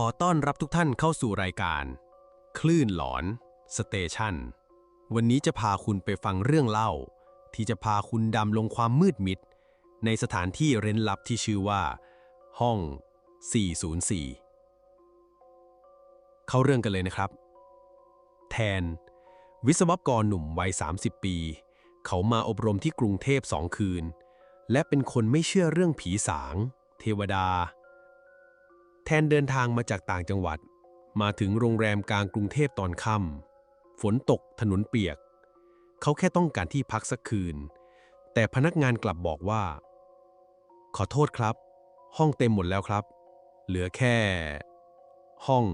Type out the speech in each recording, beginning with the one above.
ขอต้อนรับทุกท่านเข้าสู่รายการ คลื่นหลอนสเตชันวันนี้จะพาคุณไปฟังเรื่องเล่า ที่จะพาคุณดำลงความมืดมิด ในสถานที่เร้นลับที่ชื่อว่า ห้อง 404 เข้าเรื่องกันเลยนะครับ แทน วิศวกรหนุ่มวัย 30 ปี เขามาอบรมที่กรุงเทพสองคืน และเป็นคนไม่เชื่อเรื่องผีสาง เทวดา แทนเดินทางมาจากต่างจังหวัด มาถึงโรงแรมกลางกรุงเทพตอนค่ำฝนตกถนนเปียก เขาแค่ต้องการที่พักสักคืน แต่พนักงานกลับบอกว่า ขอโทษครับ ห้องเต็มหมดแล้วครับ เหลือแค่ ห้อง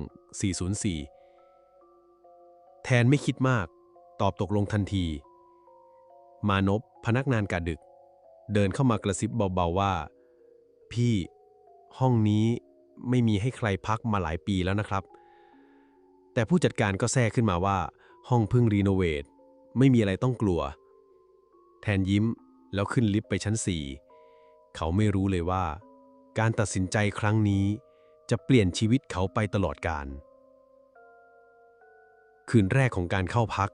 404 แทนไม่คิดมาก ตอบตกลงทันที มานพพนักงานกาดึก เดินเข้ามากระซิบเบาๆว่า พี่ ห้องนี้ ไม่มีให้ใครพักมาหลายปีแล้วนะครับ แต่ผู้จัดการก็แทรกขึ้นมาว่า ห้องเพิ่งรีโนเวทไม่มีอะไรต้องกลัว แทนยิ้มแล้วขึ้นลิฟต์ไปชั้นสี่เขาไม่รู้เลยว่า การตัดสินใจครั้งนี้ จะเปลี่ยนชีวิตเขาไปตลอดกาลคืนแรกของการเข้าพัก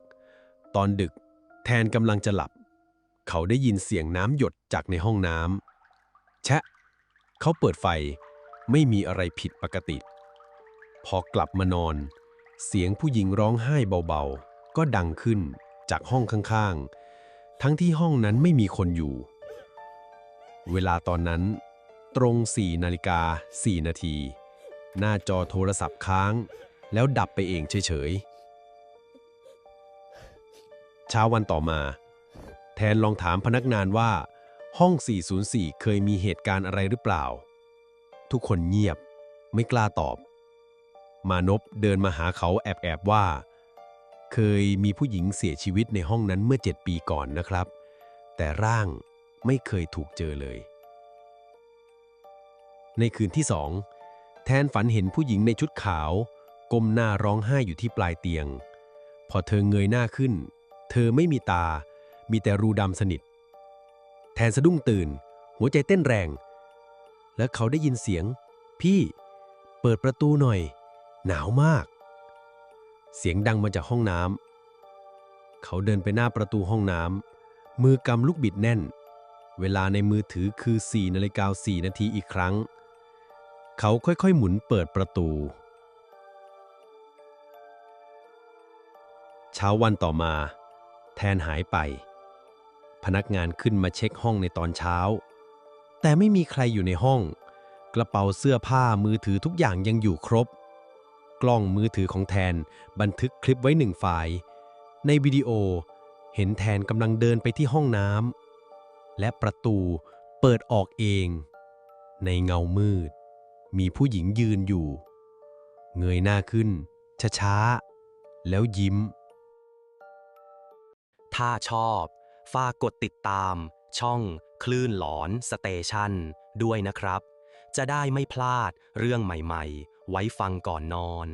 ตอนดึกแทนกำลังจะหลับ เขาได้ยินเสียงน้ำหยดจากในห้องน้ำแชะ เขาเปิดไฟ ไม่มีอะไรผิดปกติ พอกลับมานอน เสียงผู้หญิงร้องไห้เบาๆ ก็ดังขึ้นจากห้องข้างๆ ทั้งที่ห้องนั้นไม่มีคนอยู่ เวลาตอนนั้น ตรง4นาฬิกา4นาที หน้าจอโทรศัพท์ค้าง แล้วดับไปเองเฉยๆ เช้าวันต่อมา แทนลองถามพนักงานว่า ห้อง 404 เคยมีเหตุการณ์อะไรหรือเปล่า ทุกคนเงียบ ไม่กล้าตอบ มานพเดินมาหาเขาแอบๆว่า เคยมีผู้หญิงเสียชีวิตในห้องนั้นเมื่อ7ปีก่อนนะครับ แต่ร่างไม่เคยถูกเจอเลย ในคืนที่สองแทนฝันเห็นผู้หญิงในชุดขาว ก้มหน้าร้องไห้อยู่ที่ปลายเตียง พอเธอเงยหน้าขึ้น เธอไม่มีตา มีแต่รูดำสนิท แทนสะดุ้งตื่น หัวใจเต้นแรง และเขาได้ยินเสียง พี่ เปิดประตูหน่อย หนาวมาก เสียงดังมาจากห้องน้ำเขาเดินไปหน้าประตูห้องน้ำมือกำลูกบิดแน่น เวลาในมือถือคือ4นาฬิกา4นาทีอีกครั้ง เขาค่อยๆหมุนเปิดประตู เช้าวันต่อมา แทนหายไป พนักงานขึ้นมาเช็คห้องในตอนเช้า แต่ไม่มีใครอยู่ในห้อง กระเป๋าเสื้อผ้ามือถือทุกอย่างยังอยู่ครบ กล้องมือถือของแทนบันทึกคลิปไว้หนึ่งไฟล์ในวิดีโอเห็นแทนกำลังเดินไปที่ห้องน้ำและประตูเปิดออกเอง ในเงามืด มีผู้หญิงยืนอยู่ เงยหน้าขึ้น ช้าๆ แล้วยิ้ม ถ้าชอบ ฝากกดติดตามช่อง คลื่นหลอนสเตชันด้วยนะครับ จะได้ไม่พลาดเรื่องใหม่ๆ ไว้ฟังก่อนนอน